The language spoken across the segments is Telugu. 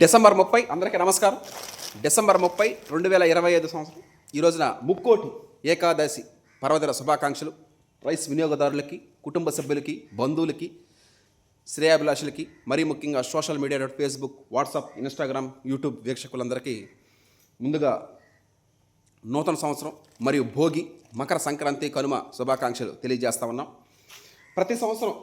డిసెంబర్ ముప్పై అందరికీ నమస్కారం. డిసెంబర్ ముప్పై రెండు వేల ఇరవై ఐదు సంవత్సరం. ఈ రోజున ముక్కోటి ఏకాదశి పర్వదిన శుభాకాంక్షలు. రైస్ వినియోగదారులకి కుటుంబ సభ్యులకి బంధువులకి శ్రేయాభిలాషులకి మరీ ముఖ్యంగా social media dot Facebook WhatsApp Instagram YouTube వీక్షకులందరికీ ముందుగా నూతన సంవత్సరం మరియు భోగి మకర సంక్రాంతి కనుమ శుభాకాంక్షలు తెలియజేస్తా ఉన్నాం. ప్రతి సంవత్సరం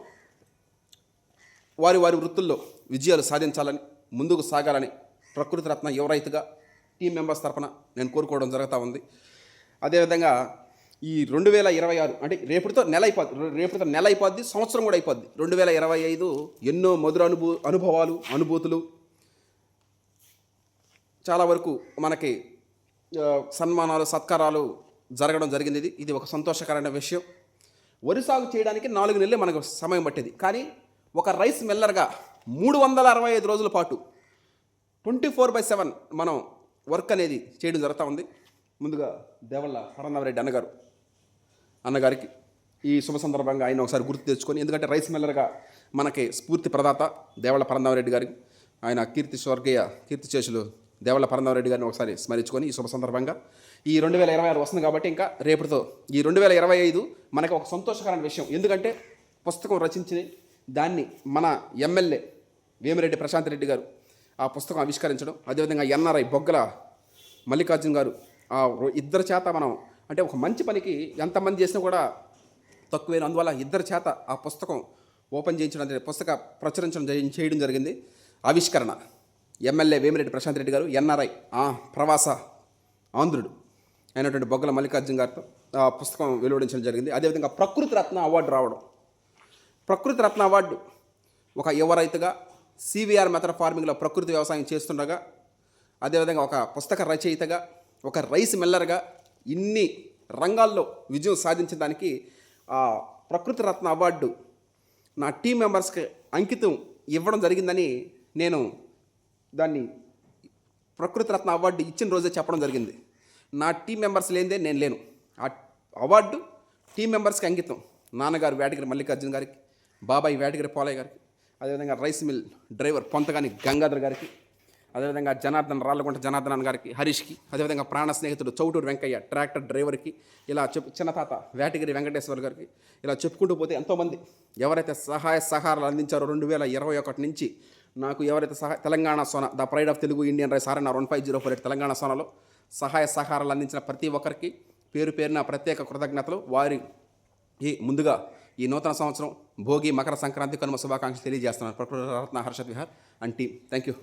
వారి వారి వృత్తుల్లో విజయాలు సాధించాలని ముందుకు సాగాలని ప్రకృతి రత్న యువ రైతుగా టీం మెంబర్స్ తరఫున నేను కోరుకోవడం జరుగుతూ ఉంది. అదేవిధంగా ఈ రెండు వేల ఇరవై ఆరు అంటే రేపటితో నెల అయిపోద్ది రేపటితో నెల అయిపోద్ది సంవత్సరం కూడా అయిపోద్ది. రెండు వేల ఇరవై ఐదు ఎన్నో మధుర అనుభూ అనుభవాలు అనుభూతులు. చాలా వరకు మనకి సన్మానాలు సత్కారాలు జరగడం జరిగింది ఇది. ఇది ఒక సంతోషకరమైన విషయం. వరి సాగు చేయడానికి నాలుగు నెలలు మనకు సమయం పట్టేది. కానీ ఒక రైస్ మిల్లర్గా మూడు వందల అరవై ఐదు రోజుల పాటు ట్వంటీ ఫోర్ బై సెవెన్ మనం వర్క్ అనేది చేయడం జరుగుతూ ఉంది. ముందుగా దేవళ్ళ పరందామరెడ్డి అన్నగారు అన్నగారికి ఈ శుభ సందర్భంగా ఆయన ఒకసారి గుర్తు తెచ్చుకొని ఎందుకంటే రైస్ మిల్లర్గా మనకి స్ఫూర్తి ప్రదాత దేవళ్ళ పరందామరెడ్డి గారికి ఆయన కీర్తి స్వర్గీయ కీర్తి చేసులు దేవళ్ళ పరందామరెడ్డి గారిని ఒకసారి స్మరించుకొని ఈ శుభ సందర్భంగా ఈ రెండు వేల ఇరవై ఆరు వస్తుంది కాబట్టి ఇంకా రేపటితో ఈ రెండు వేల ఇరవై ఐదు మనకి ఒక సంతోషకరమైన విషయం. ఎందుకంటే పుస్తకం రచించి దాన్ని మన ఎమ్మెల్యే వేమిరెడ్డి ప్రశాంత్ రెడ్డి గారు ఆ పుస్తకం ఆవిష్కరించడం అదేవిధంగా ఎన్ఆర్ఐ బొగ్గల మల్లికార్జున్ గారు ఆ ఇద్దరి చేత మనం అంటే ఒక మంచి పనికి ఎంతమంది చేసినా కూడా తక్కువైన. అందువల్ల ఇద్దరి చేత ఆ పుస్తకం ఓపెన్ చేయించడం జరిగింది పుస్తక ప్రచురించడం చేయడం జరిగింది. ఆవిష్కరణ. ఎమ్మెల్యే వేమిరెడ్డి ప్రశాంత్ రెడ్డి గారు ఎన్ఆర్ఐ ప్రవాస ఆంధ్రుడు అయినటువంటి బొగ్గల మల్లికార్జున్ గారితో ఆ పుస్తకం వెలువడించడం జరిగింది. అదేవిధంగా ప్రకృతి రత్న అవార్డు రావడం. ప్రకృతి రత్న అవార్డు ఒక యువ రైతుగా సివిఆర్ మెథడ్ ఫార్మింగ్లో ప్రకృతి వ్యవసాయం చేస్తుండగా అదేవిధంగా ఒక పుస్తక రచయితగా ఒక రైస్ మిల్లర్గా ఇన్ని రంగాల్లో విజయం సాధించిన దానికి ఆ ప్రకృతి రత్న అవార్డు నా టీం మెంబర్స్కి అంకితం ఇవ్వడం జరిగిందని నేను దాన్ని ప్రకృతి రత్న అవార్డు ఇచ్చిన రోజే చెప్పడం జరిగింది. నా టీం మెంబర్స్ లేనిదే నేను లేను. ఆ అవార్డు టీం మెంబర్స్కి అంకితం. నాన్నగారు వేటగిరి మల్లికార్జున గారికి బాబాయ్ వేటగిరి పోలయ్య గారికి అదేవిధంగా rice mill driver Pontagani Gangadhar గారికి అదేవిధంగా జనార్దన్ రాళ్ళగుంట జనార్దన్ గారికి హరీష్కి అదేవిధంగా ప్రాణ స్నేహితుడు చౌటూరు వెంకయ్య ట్రాక్టర్ డ్రైవర్కి ఇలా చెప్పు చిన్న తాత వేటగిరి వెంకటేశ్వర్ గారికి ఇలా చెప్పుకుంటూ పోతే ఎంతోమంది ఎవరైతే సహాయ సహారాలు అందించారో రెండు వేల ఇరవై ఒకటి నుంచి నాకు ఎవరైతే సహా Telangana Sona the pride of Telugu Indian rice RNR one five zero four eight Telangana సోనాలో సహాయ సహకారాలు అందించిన ప్రతి ఒక్కరికి పేరు పేరున ప్రత్యేక కృతజ్ఞతలు. వారి ఈ ముందుగా ఈ నూతన సంవత్సరం భోగి మకర సంక్రాంతి కనుమ శుభాకాంక్షలు తెలియజేస్తున్నాను. ప్రకృతి రత్న Harshad Vihar and team. Thank you